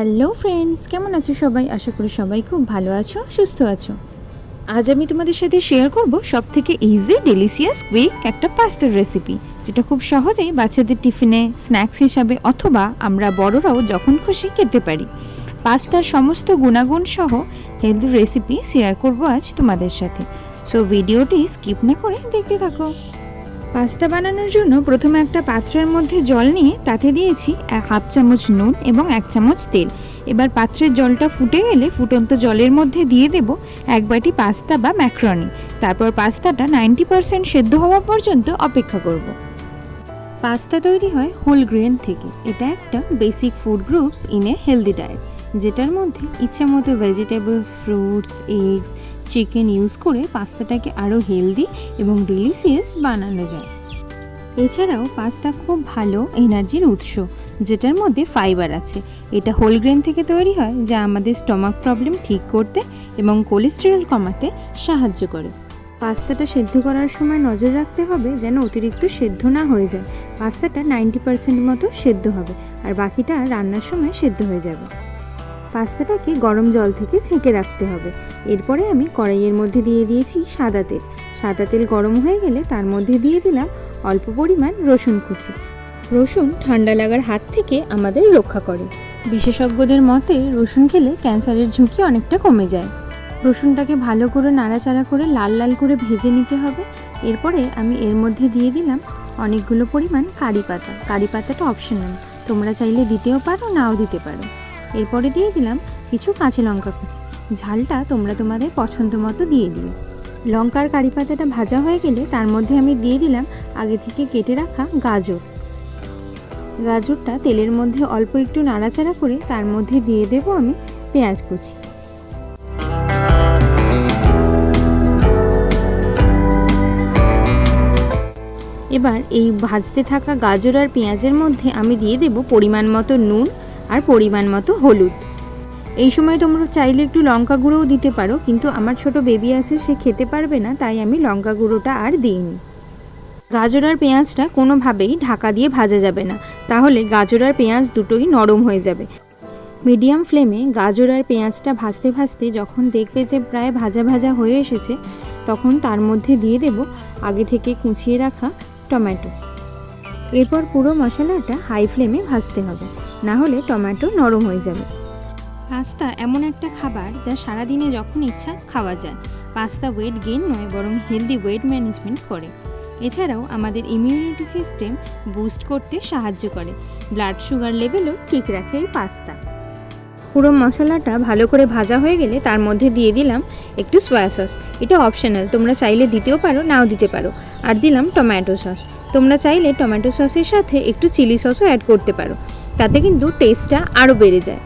Hello friends কেমন আছো সবাই? আশা করি সবাই খুব ভালো আছো, সুস্থ আছো। আজ আমি তোমাদের সাথে শেয়ার করব সব থেকে ইজি ডেলিসিয়াস কুইক একটা পাস্তার রেসিপি যেটা খুব সহজেই বাচ্চাদের টিফিনে স্ন্যাক্স হিসাবে অথবা আমরা বড়রাও যখন খুশি খেতে পারি। পাস্তার সমস্ত গুণাগুণ সহ হেলদি রেসিপি শেয়ার করব আজ তোমাদের সাথে। সো ভিডিওটি স্কিপ না করে দেখতে থাকো। পাস্তা বানানোর জন্য প্রথমে একটা পাত্রের মধ্যে জল নিয়ে তাতে দিয়েছি হাফ চামচ নুন এবং এক চামচ তেল। এবার পাত্রের জলটা ফুটে গেলে ফুটন্ত জলের মধ্যে দিয়ে দেব এক বাটি পাস্তা বা ম্যাক্রনি। তারপর পাস্তাটা নাইনটি পারসেন্ট সেদ্ধ হওয়া পর্যন্ত অপেক্ষা করব। পাস্তা তৈরি হয় হোল গ্রেন থেকে। এটা একটা basic food groups in a healthy diet, যেটার মধ্যে ইচ্ছা মতো vegetables, fruits, eggs chicken use করে পাস্তাটাকে আরও হেলদি এবং ডেলিসিয়াস বানানো যায়। এছাড়াও পাস্তা খুব ভালো এনার্জির উৎস, যেটার মধ্যে ফাইবার আছে। এটা হোল গ্রেন থেকে তৈরি হয়, যা আমাদের স্টমাক প্রবলেম ঠিক করতে এবং কোলেস্টেরল কমাতে সাহায্য করে। পাস্তাটা সেদ্ধ করার সময় নজর রাখতে হবে যেন অতিরিক্ত সেদ্ধ না হয়ে যায়। পাস্তাটা নাইনটি পার্সেন্ট মতো সেদ্ধ হবে, আর বাকিটা রান্নার সময় সেদ্ধ হয়ে যাবে। পাস্তাটাকে গরম জল থেকে ছেঁকে রাখতে হবে। এরপরে আমি কড়াইয়ের মধ্যে দিয়ে দিয়েছি সাদা তেল। সাদা তেল গরম হয়ে গেলে তার মধ্যে দিয়ে দিলাম অল্প পরিমাণ রসুন কুচি। রসুন ঠান্ডা লাগার হাত থেকে আমাদের রক্ষা করে। বিশেষজ্ঞদের মতে রসুন খেলে ক্যান্সারের ঝুঁকি অনেকটা কমে যায়। রসুনটাকে ভালো করে নাড়াচাড়া করে লাল লাল করে ভেজে নিতে হবে। এরপরে আমি এর মধ্যে দিয়ে দিলাম অনেকগুলো পরিমাণ কারি পাতা। কারি পাতাটা অপশনাল তোমরা চাইলে দিতেও পারো, নাও দিতে পারো। এরপরে দিয়ে দিলাম কিছু কাঁচা লঙ্কা কুচি। ঝালটা তোমরা তোমাদের পছন্দ মতো দিয়ে দিও। লঙ্কার কারি পাতাটা ভাজা হয়ে গেলে তার মধ্যে আমি দিয়ে দিলাম আগে থেকে কেটে রাখা গাজর। গাজরটা তেলের মধ্যে অল্প একটু নাড়াচাড়া করে তার মধ্যে দিয়ে দেব আমি পেঁয়াজ কুচি। এবার এই ভাজতে থাকা গাজর আর পেঁয়াজের মধ্যে আমি দিয়ে দেব পরিমাণ মতো নুন আর পরিমাণ মতো হলুদ। এই সময় তোমরা চাইলে একটু লঙ্কা গুঁড়োও দিতে পারো, কিন্তু আমার ছোট বেবি আছে, সে খেতে পারবে না, তাই আমি লঙ্কা গুঁড়োটা আর দিইনি। গাজর আর পেঁয়াজটা কোনোভাবেই ঢাকা দিয়ে ভাজা যাবে না, তাহলে গাজর আর পেঁয়াজ দুটোই নরম হয়ে যাবে। মিডিয়াম ফ্লেমে গাজর আর পেঁয়াজটা ভাজতে ভাজতে যখন দেখবে যে প্রায় ভাজা ভাজা হয়ে এসেছে, তখন তার মধ্যে দিয়ে দেব আগে থেকে কুচিয়ে রাখা টমেটো। এরপর পুরো মশলাটা হাই ফ্লেমে ভাজতে হবে। না হলে টমেটো নরম হয়ে যাবে। পাস্তা এমন একটা খাবার যা সারাদিনে যখন ইচ্ছা খাওয়া যায়। পাস্তা ওয়েট গেইন নয়, বরং হেলদি ওয়েট ম্যানেজমেন্ট করে। এছাড়াও আমাদের ইমিউনিটি সিস্টেম বুস্ট করতে সাহায্য করে। ব্লাড সুগার লেভেলও ঠিক রাখে এই পাস্তা। পুরো মশলাটা ভালো করে ভাজা হয়ে গেলে তার মধ্যে দিয়ে দিলাম একটু সয়া সস। এটা অপশনাল, তোমরা চাইলে দিতেও পারো, নাও দিতে পারো। আর দিলাম টমেটো সস। তোমরা চাইলে টমেটো সসের সাথে একটু চিলি সসও অ্যাড করতে পারো। তাতে কিন্তু টেস্টটা আরও বেড়ে যায়।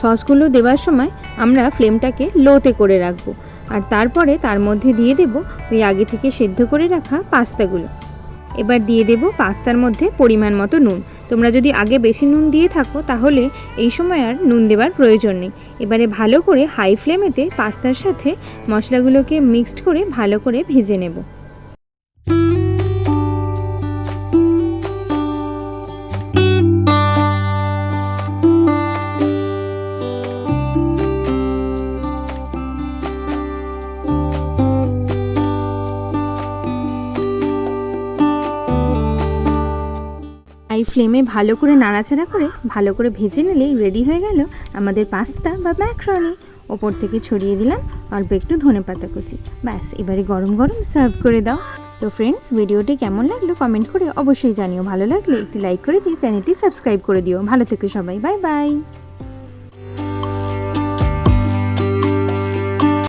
সসগুলো দেওয়ার সময় আমরা ফ্লেমটাকে লোতে করে রাখব। আর তারপরে তার মধ্যে দিয়ে দেব ওই আগে থেকে সেদ্ধ করে রাখা পাস্তাগুলো। এবার দিয়ে দেব পাস্তার মধ্যে পরিমাণ মতো নুন। তোমরা যদি আগে বেশি নুন দিয়ে থাকো, তাহলে এই সময় আর নুন দেওয়ার প্রয়োজন নেই। এবারে ভালো করে হাই ফ্লেমেতে পাস্তার সাথে মশলাগুলোকে মিক্সড করে ভালো করে ভেজে নেব। হাই ফ্লেমে ভালো করে নাড়াচাড়া করে, ভালো করে ভেজে নিলে রেডি হয়ে গেল আমাদের পাস্তা বা ম্যাক্রনি ওপর থেকে ছড়িয়ে দিলাম অল্প একটু ধনে পাতা কুচি। ব্যাস, এবারে গরম গরম সার্ভ করে দাও। তো ফ্রেন্ডস ভিডিওটি কেমন লাগল কমেন্ট করে অবশ্যই জানিও। ভালো লাগলে একটি লাইক করে দিয়ে চ্যানেলটি সাবস্ক্রাইব করে দিও। ভালো থেকো সবাই বাই বাই